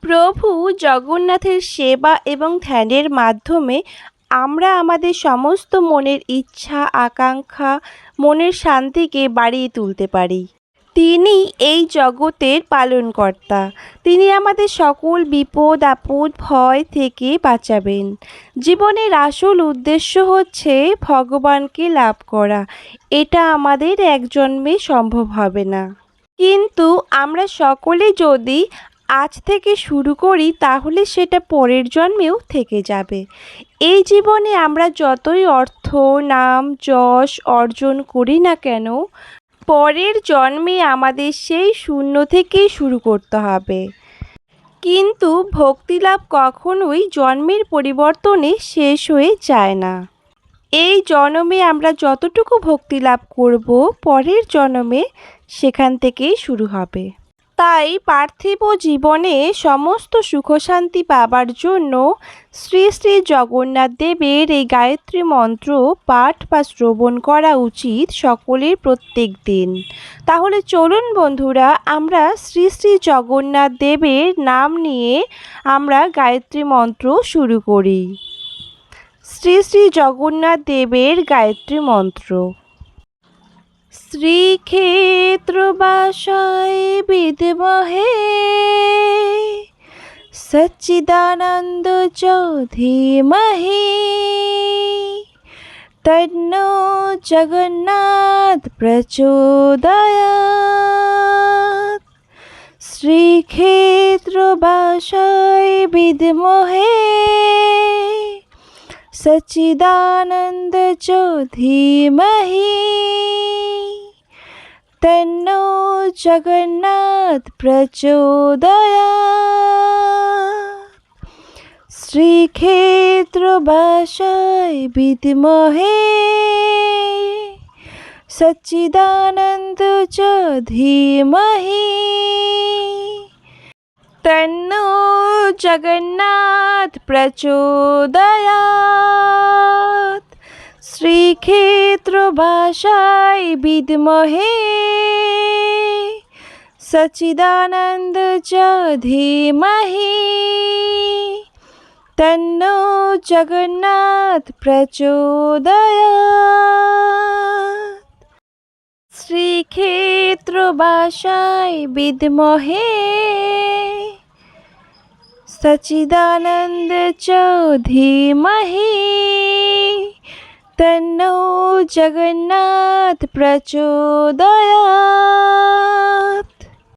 প্রভু জগন্নাথের সেবা এবং ধ্যানের মাধ্যমে আমরা আমাদের সমস্ত মনের ইচ্ছা, আকাঙ্ক্ষা, মনের শান্তিকে বাড়িয়ে তুলতে পারি। তিনি এই জগতের পালনকর্তা। তিনি আমাদের সকল বিপদ, আপদ, ভয় থেকে বাঁচাবেন। জীবনের আসল উদ্দেশ্য হচ্ছে ভগবানকে লাভ করা। এটা আমাদের এক জন্মে সম্ভব হবে না। কিন্তু আমরা সকলে যদি আজ থেকে শুরু করি তাহলে সেটা পরের জন্মেও থেকে যাবে। এই জীবনে আমরা যতই অর্থ, নাম, যশ অর্জন করি না কেন, পরের জন্মে আমাদের সেই শূন্য থেকেই শুরু করতে হবে। কিন্তু ভক্তিলাভ কখনোই জন্মের পরিবর্তনে শেষ হয়ে যায় না। এই জন্মে আমরা যতটুকু ভক্তি লাভ করব, পরের জন্মে সেখান থেকেই শুরু হবে। তাই পার্থিব জীবনে সমস্ত সুখশান্তি পাবার জন্য শ্রী শ্রী জগন্নাথ দেবের এই গায়ত্রী মন্ত্র পাঠ বা শ্রবণ করা উচিত সকলের প্রত্যেক দিন। তাহলে চলুন বন্ধুরা, আমরা শ্রী শ্রী জগন্নাথ দেবের নাম নিয়ে আমরা গায়ত্রী মন্ত্র শুরু করি। শ্রী শ্রী জগন্নাথ দেবের গায়ত্রী মন্ত্র। শ্রীক্ষেত্রবাসায় বিদ্মহে সচ্চিদানন্দ চ ধীমহি তন্নো জগন্নাথ প্রচোদয়াৎ শ্রীক্ষেত্রবাসায় বিদ্মহে সচ্চিদানন্দ চ তন্নো জগন্নাথ প্রচোদয়াৎ শ্রীক্ষেত্রবাসায় বিদ্মহে সচ্চিদানন্দ চ ধীমহি তন্নো জগন্নাথ প্রচোদয়াৎ শ্রীক্ষেত্রবাসায় বিদ্মহে সচ্চিদানন্দ চ ধীমহি তন্নো জগন্নাথ প্রচোদয়াৎ শ্রীক্ষেত্রবাসায় বিদ্মহে সচিদানন্দ চ ধীমহি তন্নো জগন্নাথ প্রচোদয়াৎ